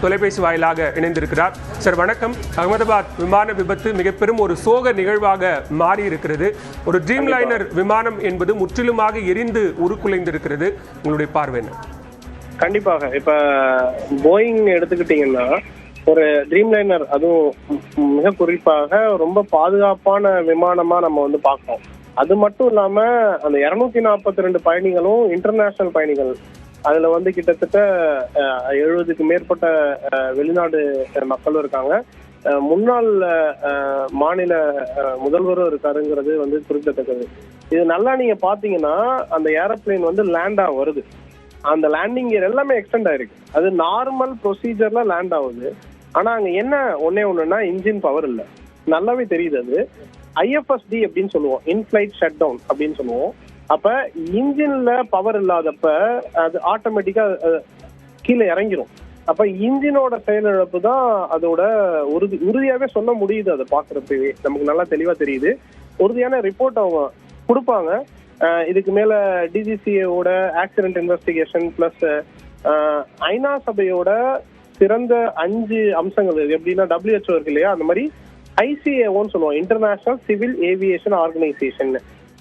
தொலைபேசி வாயிலாக இணைந்திருக்கிறார். சார் வணக்கம். அகமதாபாத் விமான விபத்து மிக பெரும் ஒரு சோக நிகழ்வாக மாறி இருக்கிறது ஒரு ட்ரீம் லைனர் விமானம் என்பது முற்றிலுமாக எரிந்து உருக்குலைந்திருக்கிறது. உங்களுடைய பார்வை என்ன? கண்டிப்பாக. இப்ப போயிங் எடுத்துக்கிட்டீங்கன்னா ஒரு ட்ரீம் லைனர் அதுவும் மிக குறிப்பாக ரொம்ப பாதுகாப்பான விமானமா நம்ம வந்து பார்க்கோம் அது மட்டும் இல்லாம அந்த இருநூத்தி நாற்பத்தி ரெண்டு பயணிகளும் இன்டர்நேஷனல் பயணிகள் அதுல வந்து கிட்டத்தட்ட எழுபதுக்கு மேற்பட்ட வெளிநாடு மக்களும் இருக்காங்க. முன்னாள் மாநில முதல்வரும் இருக்காருங்கிறது வந்து குறிப்பிடத்தக்கது. இது நல்லா நீங்க பாத்தீங்கன்னா அந்த ஏரோப்ளேன் வந்து லேண்டா வருது. அந்த லேண்டிங் கியர் எல்லாமே எக்ஸ்டெண்ட் ஆயிருக்கு. அது நார்மல் ப்ரொசீஜர்ல லேண்ட் ஆகுது. ஆனா அங்க என்ன ஒன்னே ஒண்ணுன்னா இன்ஜின் பவர் இல்லை. நல்லாவே தெரியுது அது. ஐஎஃப்எஸ்டி அப்படின்னு சொல்லுவோம். இன்ஃபிளைட் ஷட் டவுன் அப்படின்னு சொல்லுவோம். அப்ப இன்ஜின்ல பவர் இல்லாதப்ப அது ஆட்டோமேட்டிக்கா கீழே இறங்கிரும். அப்ப இன்ஜினோட செயலிழப்பு தான் அதோட உறுதி உறுதியாவே சொல்ல முடியுது அதை பாக்குறப்பவே நமக்கு நல்லா தெளிவா தெரியுது. உறுதியான ரிப்போர்ட் அவங்க கொடுப்பாங்க. இதுக்கு மேல டிஜிசிஏவோட ஆக்சிடென்ட் இன்வெஸ்டிகேஷன் பிளஸ் ஐநா சபையோட சிறந்த அஞ்சு அம்சங்கள் எப்படின்னா டபிள்யூஹெச்ஓ இருக்கு இல்லையா? அந்த மாதிரி ஐசிஏஓன்னு சொல்லுவோம். இன்டர்நேஷனல் சிவில் ஏவியேஷன் ஆர்கனைசேஷன்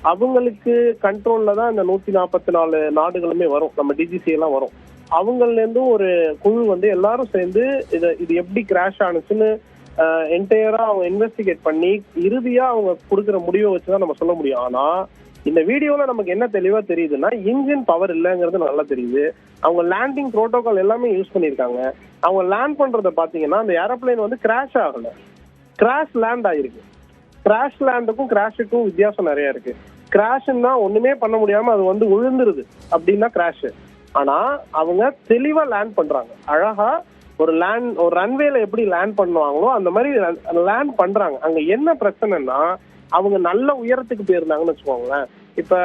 அவங்களுக்கு கண்ட்ரோல்ல தான் இந்த நூத்தி நாற்பத்தி நாலு நாடுகளுமே வரும். நம்ம டிஜிசி எல்லாம் வரும். அவங்கள்ல இருந்தும் ஒரு குழு வந்து எல்லாரும் சேர்ந்து இதை இது எப்படி கிராஷ் ஆனுச்சுன்னு என்டையரா அவங்க இன்வெஸ்டிகேட் பண்ணி இறுதியா அவங்க கொடுக்குற முடிவை வச்சுதான் நம்ம சொல்ல முடியும். ஆனா இந்த வீடியோல நமக்கு என்ன தெளிவா தெரியுதுன்னா இன்ஜின் பவர் இல்லைங்கிறது நல்லா தெரியுது. அவங்க லேண்டிங் புரோட்டோகால் எல்லாமே யூஸ் பண்ணிருக்காங்க அவங்க லேண்ட் பண்றத பாத்தீங்கன்னா அந்த ஏரோப்ளேன் வந்து கிராஷ் ஆகல. கிராஷ் லேண்ட் ஆயிருக்கு. கிராஷ் லேண்டுக்கும் கிராஷுக்கும் வித்தியாசம் நிறைய இருக்கு. கிராஷ்னா ஒண்ணுமே பண்ண முடியாம அது வந்து விழுந்துருது அப்படின்னா கிராஷ் ஆனா அவங்க தெளிவா லேண்ட் பண்றாங்க. அழகா ஒரு லேண்ட் ஒரு ரன்வேல எப்படி லேண்ட் பண்ணுவாங்களோ அந்த மாதிரி லேண்ட் பண்றாங்க. அங்க என்ன பிரச்சனைன்னா அவங்க நல்ல உயரத்துக்கு போயிருந்தாங்கன்னு வச்சுக்கோங்களேன். இப்ப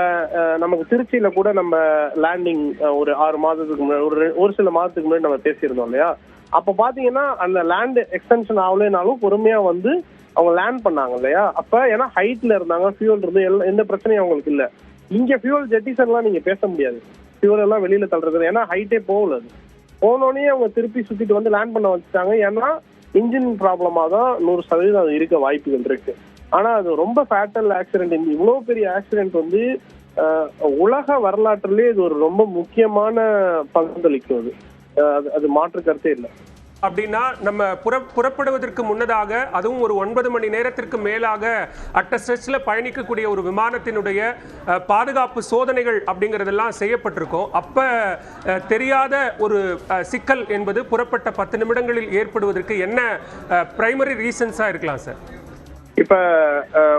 நமக்கு திருச்சியில கூட நம்ம லேண்டிங் ஒரு ஆறு மாதத்துக்கு முன்னாடி ஒரு ஒரு சில மாதத்துக்கு முன்னாடி நம்ம பேசியிருந்தோம் இல்லையா? அப்ப பாத்தீங்கன்னா அந்த லேண்ட் எக்ஸ்டென்ஷன் ஆகலைனாலும் பொறுமையா வந்து அவங்க லேண்ட் பண்ணாங்க இல்லையா? அப்ப ஏன்னா ஹைட்ல இருந்தாங்க ஃபியூல் இருந்து எல்லாம் எந்த பிரச்சனையும் அவங்களுக்கு இல்ல. இங்க ஃபியூல் ஜெட்டிசன்லாம் நீங்க பேச முடியாது. ஃபியூல் எல்லாம் வெளியில தள்ளுறது ஏன்னா ஹைட்டே போகல அது. போனோடனே அவங்க திருப்பி சுத்திட்டு வந்து லேண்ட் பண்ண வச்சுட்டாங்க. ஏன்னா இன்ஜின் ப்ராப்ளமாக தான் நூறு சதவீதம் அது இருக்க வாய்ப்புகள் இருக்கு. ஆனா அது ரொம்ப ஃபேட்டல் ஆக்சிடென்ட் இவ்வளவு பெரிய ஆக்சிடென்ட் வந்து உலக வரலாற்றுலேயே இது ஒரு ரொம்ப முக்கியமான பங்களிக்கும் அது. அது- அது மாற்று கருத்தே இல்லை. அப்படின்னா நம்ம புற புறப்படுவதற்கு முன்னதாக அதுவும் ஒரு ஒன்பது மணி நேரத்திற்கு மேலாக அட்ட ஸ்ட்ரெச்சில் பயணிக்கக்கூடிய ஒரு விமானத்தினுடைய பாதுகாப்பு சோதனைகள் அப்படிங்கிறதெல்லாம் செய்யப்பட்டிருக்கும். அப்போ தெரியாத ஒரு சிக்கல் என்பது புறப்பட்ட பத்து நிமிடங்களில் ஏற்படுவதற்கு என்ன பிரைமரி ரீசன்ஸாக இருக்கலாம் சார் இப்ப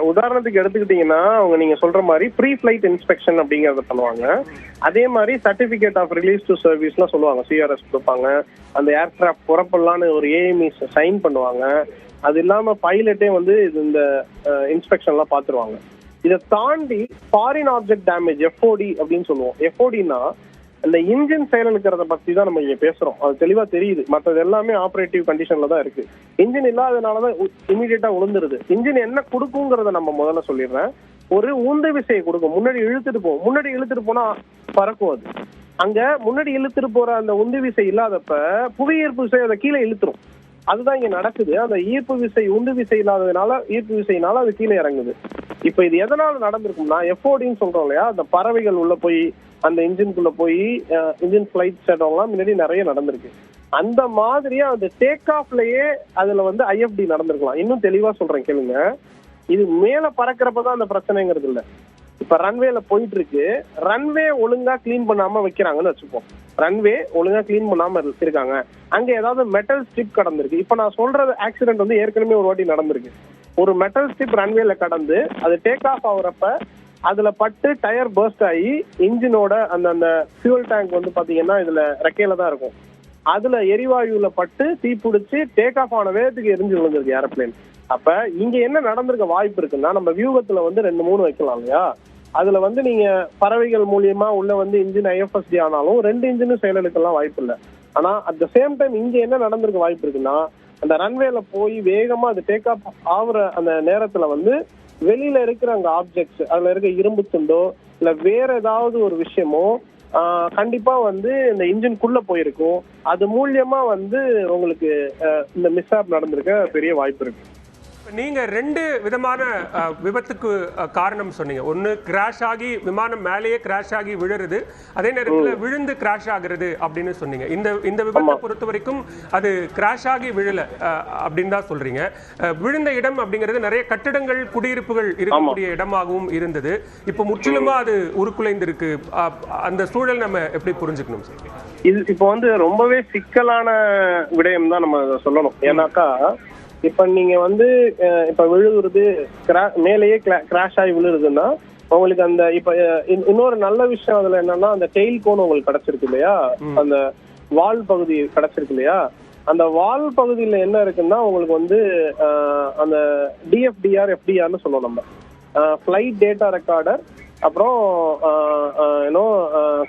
உதாரணத்துக்கு எடுத்துக்கிட்டீங்கன்னா அவங்க நீங்க சொல்ற மாதிரி ப்ரீ ஃபிளைட் இன்ஸ்பெக்ஷன் அப்படிங்கறத பண்ணுவாங்க. அதே மாதிரி சர்டிபிகேட் ஆஃப் ரிலீஸ் டு சர்வீஸ்லாம் சொல்லுவாங்க. சிஆர்எஸ் கொடுப்பாங்க. அந்த ஏர்கிராஃப்ட் புறப்படலான்னு ஒரு ஏஎம்இ சைன் பண்ணுவாங்க. அது இல்லாம பைலட்டே வந்து இது இந்த இன்ஸ்பெக்ஷன்லாம் பார்த்துருவாங்க இதை தாண்டி ஃபாரின் ஆப்ஜெக்ட் டேமேஜ் எஃப்ஓடி அப்படின்னு சொல்லுவோம். எஃப்ஓடினா இந்த இன்ஜின் செயலிழக்கிறத பத்தி தான் நம்ம இங்க பேசுறோம். அது தெளிவா தெரியுது. மற்றது எல்லாமே ஆப்ரேட்டிவ் கண்டிஷன்ல தான் இருக்கு. இன்ஜின் இல்லாததுனாலதான் இமீடியட்டா விழுந்துருது இன்ஜின் என்ன கொடுக்குங்கிறத நம்ம முதல்ல சொல்லிடுறேன். ஒரு உந்து விசையை கொடுக்கும். முன்னாடி இழுத்துட்டு போகும் முன்னாடி இழுத்துட்டு போனா பறக்கும் அது. அங்க முன்னாடி இழுத்துட்டு போற அந்த உந்து விசை இல்லாதப்ப புவியீர்ப்பு விசை அதை கீழே இழுத்துரும். அதுதான் இங்க நடக்குது. அந்த ஈர்ப்பு விசை உந்து விசை இல்லாததுனால ஈர்ப்பு விசையினால அது கீழே இறங்குது. இப்ப இது எதனால நடந்திருக்கும்னா எஃப்ஓடின்னு சொல்றோம் இல்லையா? அந்த பறவைகள் உள்ள போய் அந்த இன்ஜின்குள்ள போய் இன்ஜின் ஃபிளைட் சேட்டம்லாம் முன்னாடி நிறைய நடந்திருக்கு. அந்த மாதிரியே அந்த டேக் ஆஃப்லயே அதுல வந்து ஐஎஃப்டி நடந்திருக்கலாம். இன்னும் தெளிவா சொல்றேன் கேளுங்க. இது மேல பறக்கிறப்ப தான் அந்த பிரச்சனைங்கிறது இல்லை. இப்ப ரன்வேல போயிட்டு இருக்கு ரன்வே ஒழுங்கா கிளீன் பண்ணாம வைக்கிறாங்கன்னு வச்சுப்போம். ரன்வே ஒழுங்கா கிளீன் பண்ணாம இருக்காங்க. அங்க ஏதாவது மெட்டல் ஸ்ட்ரிப் கடந்திருக்கு. இப்ப நான் சொல்றது ஆக்சிடென்ட் வந்து ஏற்கனவே ஒரு வாட்டி நடந்திருக்கு. ஒரு மெட்டல் ஸ்ட்ரிப் ரன்வேல கடந்து அது டேக் ஆஃப் ஆகுறப்ப அதுல பட்டு டயர் பர்ஸ்ட் ஆகி இன்ஜினோட அந்த அந்த ஃபியூல் டேங்க் வந்து பாத்தீங்கன்னா இதுல ரெக்கையில தான் இருக்கும். அதுல எரிவாயுல பட்டு தீ பிடிச்சி டேக் ஆஃப் ஆன வேகத்துக்கு எரிஞ்சு விழுந்திருக்கு ஏரோப்ளேன் அப்ப இங்க என்ன நடந்திருக்க வாய்ப்பு இருக்குன்னா நம்ம வியூகத்துல வந்து ரெண்டு மூணு வைக்கலாம் இல்லையா? அதுல வந்து நீங்க பறவைகள் மூலியமா உள்ள வந்து இன்ஜின் ஐஎஃப்எஸ்டி ஆனாலும் ரெண்டு இன்ஜினும் செயலெடுக்கலாம் வாய்ப்பு இல்லை. ஆனா அட் த சேம் டைம் இங்க என்ன நடந்திருக்க வாய்ப்பு இருக்குன்னா அந்த ரன்வேல போய் வேகமா அது டேக் ஆஃப் ஆகுற அந்த நேரத்துல வந்து வெளியில இருக்கிற அந்த ஆப்ஜெக்ட்ஸ் அதுல இருக்க இரும்பு துண்டோ இல்ல வேற ஏதாவது ஒரு விஷயமோ கண்டிப்பா வந்து இந்த இன்ஜின்குள்ள போயிருக்கும். அது மூலியமா வந்து உங்களுக்கு இந்த மிஸ்ஆப் நடந்திருக்க பெரிய வாய்ப்பு இருக்கு. நீங்க ரெண்டு விதமான விபத்துக்கு காரணம் சொன்னீங்க. ஒன்னு கிராஷ் ஆகி விமானம் மேலேயே கிராஷ் ஆகி விழுறது. அதே நேரத்துல விழுந்து கிராஷ் ஆகுறது அப்படின்னு சொன்னீங்க. இந்த இந்த விபத்தை பொறுத்த வரைக்கும் அது கிராஷ் ஆகி விழல அப்படின்னு தான் சொல்றீங்க. விழுந்த இடம் அப்படிங்கிறது நிறைய கட்டிடங்கள் குடியிருப்புகள் இருக்கக்கூடிய இடமாகவும் இருந்தது. இப்போ முற்றிலுமா அது உருக்குலைந்திருக்கு. அந்த சூழல் நம்ம எப்படி புரிஞ்சுக்கணும் சார்? இது இப்போ வந்து ரொம்பவே சிக்கலான விடயம் தான் நம்ம சொல்லணும். ஏன்னாக்கா இப்ப நீங்க வந்து இப்ப விழுகுறது மேலேயே கிராஷ் ஆகி விழுறதுன்னா உங்களுக்கு அந்த இப்ப இன்னொரு நல்ல விஷயம் அதுல என்னன்னா அந்த டெயில் கோன் உங்களுக்கு கிடைச்சிருக்கு இல்லையா? அந்த வால் பகுதி கிடைச்சிருக்கு இல்லையா? அந்த வால் பகுதியில என்ன இருக்குன்னா உங்களுக்கு வந்து அந்த டிஎஃப்டிஆர் எஃப்டிஆர்னு சொல்லுவோம் நம்ம. ஃபிளைட் டேட்டா ரெக்கார்டர் அப்புறம் ஏன்னோ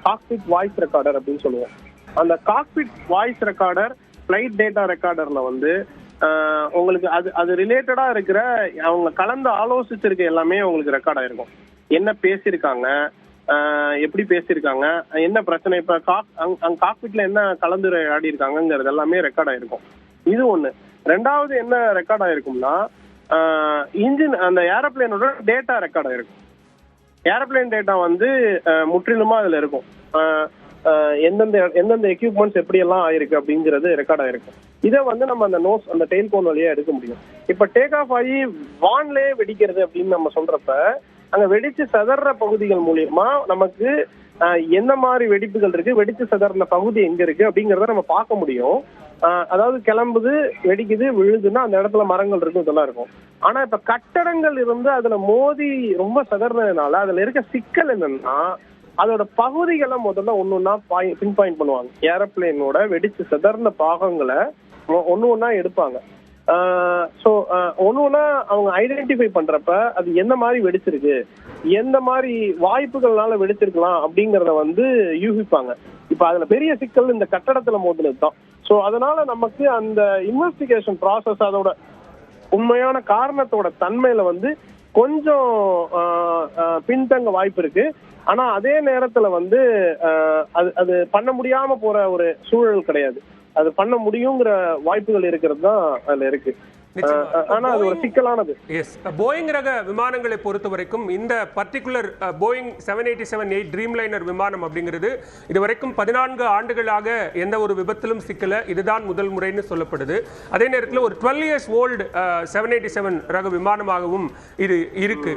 காக்பிட் வாய்ஸ் ரெக்கார்டர் அப்படின்னு சொல்லுவோம். அந்த cockpit voice recorder flight data ரெக்கார்டர்ல வந்து உங்களுக்கு அது அது ரிலேட்டடா இருக்கிற அவங்க கலந்து ஆலோசிச்சிருக்க எல்லாமே உங்களுக்கு ரெக்கார்ட் ஆயிருக்கும். என்ன பேசியிருக்காங்க எப்படி பேசியிருக்காங்க என்ன பிரச்சனை இப்ப காக் அங்க- காக்பிட்ல என்ன கலந்துரையாடி இருக்காங்கிறது எல்லாமே ரெக்கார்ட் ஆயிருக்கும். இது ஒண்ணு. ரெண்டாவது என்ன ரெக்கார்ட் ஆயிருக்கும்னா இன்ஜின் அந்த ஏரோப்ளேனோட டேட்டா ரெக்கார்ட் ஆயிருக்கும். ஏரோப்ளேன் டேட்டா வந்து முற்றிலுமா அதுல இருக்கும். எந்தெந்த எந்தெந்த எக்யூப்மெண்ட்ஸ் எப்படி எல்லாம் ஆயிருக்கு அப்படிங்கிறது ரெக்கார்ட் ஆயிருக்கும். இதை வந்து நம்ம அந்த நோஸ் அந்த டெயில் கோன் வழியா எடுக்க முடியும். இப்ப டேக் ஆஃப் ஆகி வான்லயே வெடிக்கிறது அப்படின்னு நம்ம சொல்றப்ப அங்க வெடிச்சு சதற பகுதிகள் மூலியமா நமக்கு என்ன மாதிரி வெடிப்புகள் இருக்கு வெடிச்சு சதறின பகுதி எங்க இருக்கு அப்படிங்கறத நம்ம பார்க்க முடியும். அதாவது கிளம்புது வெடிக்குது விழுதுன்னா அந்த இடத்துல மரங்கள் இருக்கும் இதெல்லாம் இருக்கும். ஆனா இப்ப கட்டடங்கள் இருந்து அதுல மோதி ரொம்ப சதறினதுனால அதுல இருக்க சிக்கல் என்னன்னா அதோட பகுதிகளை முதல்ல ஒன்னொன்னா பின் பாயிண்ட் பண்ணுவாங்க. ஏரோப்ளேனோட வெடிச்சு சதர்ந்த பாகங்களை ஒன்று ஒன்றா எடுப்பாங்க. ஸோ ஒன்று ஒன்றா அவங்க ஐடென்டிஃபை பண்ணுறப்ப அது எந்த மாதிரி வெடிச்சிருக்கு எந்த மாதிரி வாய்ப்புகள்னால வெடிச்சிருக்கலாம் அப்படிங்கிறத வந்து யூகிப்பாங்க. இப்போ அதில் பெரிய சிக்கல் இந்த கட்டடத்தில் மோதினது தான். ஸோ அதனால நமக்கு அந்த இன்வெஸ்டிகேஷன் ப்ராசஸ் அதோட உண்மையான காரணத்தோட தன்மையில வந்து கொஞ்சம் பின்தங்க வாய்ப்பு இருக்கு. ஆனா அதே நேரத்துல வந்து அது அது பண்ண முடியாம போற ஒரு சூழல் கிடையாது. அது பண்ண முடியுங்கிற வாய்ப்புகள் இருக்கிறது தான் அதுல இருக்கு. ஆனா அது ஒரு சிக்கலானது. எஸ் போயிங் ரக விமானங்களை பொறுத்த வரைக்கும் இந்த particular Boeing seven eighty seven eight Dreamliner விமானம் அப்படிங்கிறது இதுவரைக்கும் பதினான்கு ஆண்டுகளாக எந்த ஒரு விபத்திலும் சிக்கல. இதுதான் முதல் முறைன்னு சொல்லப்படுது. அதே நேரத்தில் ஒரு twelve years old seven eighty seven ரக விமானமாகவும் இது இருக்கு.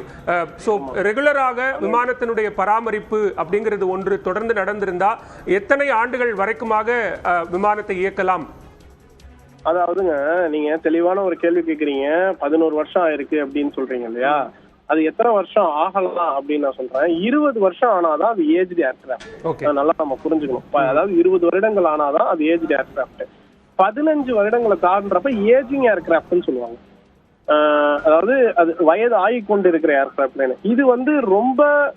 ஸோ ரெகுலராக விமானத்தினுடைய பராமரிப்பு அப்படிங்கிறது ஒன்று தொடர்ந்து நடந்திருந்தா எத்தனை ஆண்டுகள் வரைக்குமாக விமானத்தை இயக்கலாம்? அதாவதுங்க நீங்க தெளிவான ஒரு கேள்வி கேக்குறீங்க. பதினோரு வருஷம் ஆயிருக்கு அப்படின்னு சொல்றீங்க இல்லையா? அது எத்தனை வருஷம் ஆகலாம் அப்படின்னு நான் சொல்றேன். இருபது வருஷம் ஆனாதான் அது ஏஜ்டு ஏர்கிராஃப்ட் ஓகே நல்லா நம்ம புரிஞ்சுக்கணும். அதாவது இருபது வருடங்கள் ஆனாதான் அது ஏஜ்டு ஏர்கிராஃப்ட் பதினஞ்சு வருடங்களை தாண்டறப்ப ஏஜிங் ஏர்கிராஃப்ட்னு சொல்லுவாங்க. ஆஹ் அதாவது அது வயது ஆகிக்கொண்டு இருக்கிற ஏர்கிராஃப்ட் இது வந்து ரொம்ப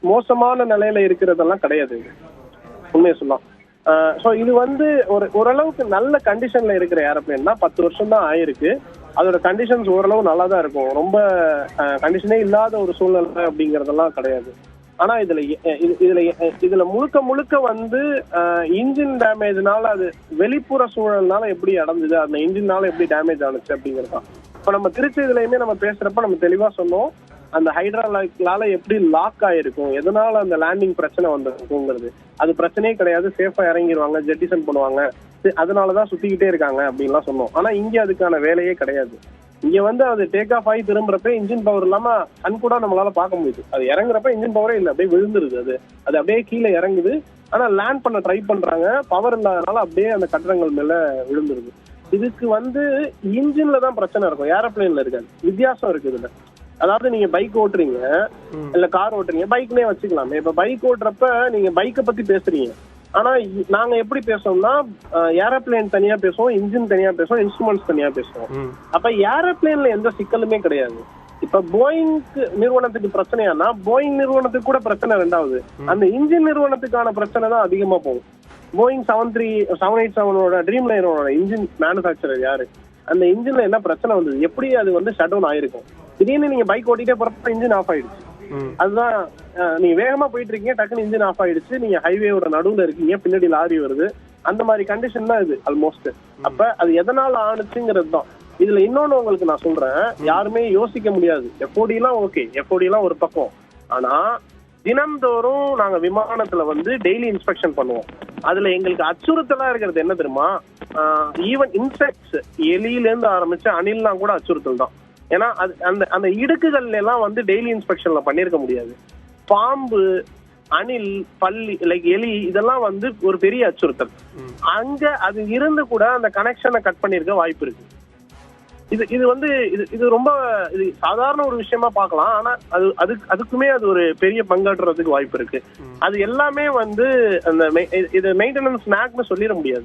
மோசமான நிலையில இருக்கிறதெல்லாம் கிடையாது. உண்மையை சொல்லலாம். ஸோ இது வந்து ஒரு ஓரளவுக்கு நல்ல கண்டிஷன்ல இருக்கிற ஏரோப்ளேன் தான். பத்து வருஷம் தான் ஆயிருக்கு. அதோட கண்டிஷன்ஸ் ஓரளவு நல்லா தான் இருக்கும். ரொம்ப கண்டிஷனே இல்லாத ஒரு சூழ்நிலை அப்படிங்கறதெல்லாம் கிடையாது. ஆனா இதுல இதுல இதுல முழுக்க முழுக்க வந்து இன்ஜின் டேமேஜ்னால அது வெளிப்புற சூழல்னால எப்படி அடைஞ்சது அந்த இன்ஜின்னால எப்படி டேமேஜ் ஆனுச்சு அப்படிங்கிறது தான் இப்போ நம்ம திருச்சி இதுலயுமே நம்ம பேசுறப்ப நம்ம தெளிவா சொன்னோம். அந்த ஹைட்ராலால எப்படி லாக் ஆயிருக்கும்? எதனால அந்த லேண்டிங் பிரச்சனை வந்திருக்குங்கிறது? அது பிரச்சனையே கிடையாது. சேஃபா இறங்கிடுவாங்க ஜெட்டிசன் பண்ணுவாங்க அதனாலதான் சுத்திக்கிட்டே இருக்காங்க அப்படின்லாம் சொன்னோம். ஆனா இங்க அதுக்கான வேலையே கிடையாது. இங்க வந்து அது டேக் ஆஃப் ஆகி திரும்புறப்ப இன்ஜின் பவர் இல்லாம கண் கூட நம்மளால பார்க்க முடியுது. அது இறங்குறப்ப இன்ஜின் பவரே இல்லை. அப்படியே விழுந்துருது அது. அது அப்படியே கீழே இறங்குது. ஆனா லேண்ட் பண்ண ட்ரை பண்றாங்க. பவர் இல்லாதனால அப்படியே அந்த கட்டடங்கள் மேல விழுந்துருது. இதுக்கு வந்து இன்ஜின்ல தான் பிரச்சனை இருக்கும். ஏரோப்ளேன்ல இருக்காது. வித்தியாசம் இருக்கு இதுல. அதாவது நீங்க பைக் ஓட்டுறீங்க. இல்ல கார் ஓட்டுறீங்க பைக்னே வச்சுக்கலாம். இப்ப பைக் ஓட்டுறப்ப நீங்க பைக்கை பத்தி பேசுறீங்க. ஆனா நாங்க எப்படி பேசுவோம்னா ஏரோப்ளேன் தனியா பேசுவோம் இன்ஜின் தனியா பேசுவோம் இன்ஸ்ட்ருமெண்ட்ஸ் தனியா பேசுவோம். அப்ப ஏரோப்ளேன்ல எந்த சிக்கலுமே கிடையாது. இப்ப போயிங் நிறுவனத்துக்கு பிரச்சனையானா போயிங் நிறுவனத்துக்கு கூட பிரச்சனை ரெண்டாவது. அந்த இன்ஜின் நிறுவனத்துக்கான பிரச்சனை தான் அதிகமா போகும். Boeing seven three seven eight செவனோட ட்ரீம் லைனோட இன்ஜின் மேனுஃபேக்சரர் யாரு? அந்த இன்ஜின்ல என்ன பிரச்சனை வந்தது? எப்படி அது வந்து ஷட் டவுன் ஆயிருக்கும்? திடீர்னு நீங்க பைக் ஓட்டிட்டே போறப்ப இன்ஜின் ஆஃப் ஆயிடுச்சு. அதுதான் நீங்க வேகமா போயிட்டு இருக்கீங்க டக்குன்னு இன்ஜின் ஆஃப் ஆயிடுச்சு நீங்க ஹைவேயோட நடுவுல இருக்கீங்க பின்னாடி லாரி வருது. அந்த மாதிரி கண்டிஷன் தான் இது ஆல்மோஸ்ட் அப்ப அது எதனால ஆணுச்சுங்கிறது தான். இதுல இன்னொன்னு உங்களுக்கு நான் சொல்றேன் யாருமே யோசிக்க முடியாது. எஃப்ஓடி எல்லாம் ஓகே எஃப்ஓடி எல்லாம் ஒரு பக்கம். ஆனா தினம்தோறும் நாங்க விமானத்துல வந்து டெய்லி இன்ஸ்பெக்ஷன் பண்ணுவோம். அதுல எங்களுக்கு அச்சுறுத்தலா இருக்கிறது என்ன தெரியுமா? ஈவன் இன்செக்ட்ஸ் எலியில இருந்து ஆரம்பிச்சு அணில்லாம் கூட அச்சுறுத்தல் தான். ஏன்னா அது அந்த அந்த இடுக்குகள்ல எல்லாம் வந்து டெய்லி இன்ஸ்பெக்ஷன்ல பண்ணிருக்க முடியாது. பாம்பு அணில் பல்லி லைக் எலி இதெல்லாம் வந்து ஒரு பெரிய அச்சுறுத்தல். அங்க அது இருந்து கூட அந்த கனெக்ஷனை கட் பண்ணிருக்க வாய்ப்பு இருக்கு. இது இது வந்து இது இது ரொம்ப இது சாதாரண ஒரு விஷயமா பார்க்கலாம். ஆனா அது அது அதுக்குமே அது ஒரு பெரிய பங்காற்றுறதுக்கு வாய்ப்பு இருக்கு. அது எல்லாமே வந்து அந்த இது- மெயின்டெனன்ஸ் ஸ்நாக்னு சொல்லிட முடியாது.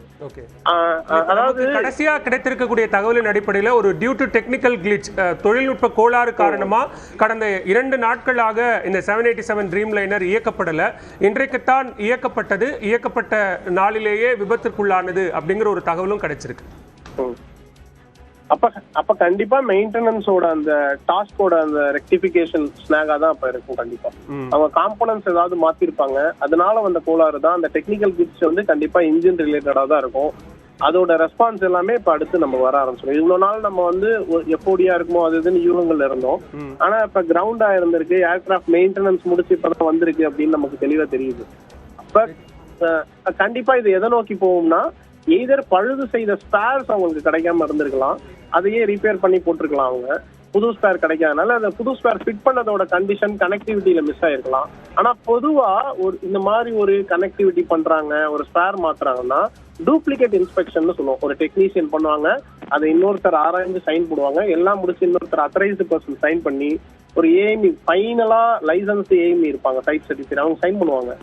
அதாவது கடைசியா கிடைத்திருக்கக்கூடிய தகவலின் அடிப்படையில் ஒரு டியூ டு டெக்னிக்கல் கிளிச் தொழில்நுட்ப கோளாறு காரணமா கடந்த இரண்டு நாட்களாக இந்த seven eighty seven Dreamliner இயக்கப்படல. இன்றைக்குத்தான் இயக்கப்பட்டது. இயக்கப்பட்ட நாளிலேயே விபத்திற்குள்ளானது அப்படிங்கிற ஒரு தகவலும் கிடைச்சிருக்கு. அப்ப அப்ப கண்டிப்பா மெயின்டெனன்ஸோட அந்த டாஸ்கோட அந்த ரெக்டிபிகேஷன் ஸ்னாகா தான் அப்ப இருக்கும் கண்டிப்பா. அவங்க காம்போனன்ட்ஸ் ஏதாவது மாத்திருப்பாங்க. அதனால வந்த கோளாறு தான் அந்த டெக்னிக்கல் கிட்ஸ் வந்து கண்டிப்பா இன்ஜின் ரிலேட்டடா தான் இருக்கும். அதோட ரெஸ்பான்ஸ் எல்லாமே இப்ப அடுத்து நம்ம வர ஆரம்பிச்சிடும் இவ்வளவு நாள் நம்ம வந்து எப்போடியா இருக்குமோ அது இதுன்னு யூகங்கள்ல இருந்தோம். ஆனா இப்ப கிரவுண்டா இருந்திருக்கு. ஏர்கிராஃப்ட் மெயின்டெனன்ஸ் முடிச்சு இப்பதான் வந்திருக்கு அப்படின்னு நமக்கு தெளிவா தெரியுது. அப்ப கண்டிப்பா இது எதை நோக்கி போகும்னா எய்தர் பழுது செய்த ஸ்பேர்ஸ் அவங்களுக்கு கிடைக்காம இருந்திருக்கலாம். அதையே ரிப்பேர் பண்ணி போட்டிருக்கலாம் அவங்க. புது ஸ்பேர் கிடைக்காதனால அந்த புது ஸ்பேர் ஃபிட் பண்ணதோட கண்டிஷன் கனெக்டிவிட்டியில மிஸ் ஆயிருக்கலாம். ஆனா பொதுவா ஒரு இந்த மாதிரி ஒரு கனெக்டிவிட்டி பண்றாங்க ஒரு ஸ்பேர் மாத்துறாங்கன்னா டூப்ளிகேட் இன்ஸ்பெக்ஷன் சொல்லுவோம். ஒரு டெக்னீஷியன் பண்ணுவாங்க அதை இன்னொருத்தர் ஆராய்ந்து சைன் போடுவாங்க. எல்லாம் முடிச்சு இன்னொருத்தர் அத்தரைஸ்டு பர்சன் சைன் பண்ணி ஒரு ஏஎம்இ ஃபைனலா லைசன்ஸ் ஏஎம்இ இருப்பாங்க சைட் சர்டிஃபிகேட் அவங்க சைன் பண்ணுவாங்க.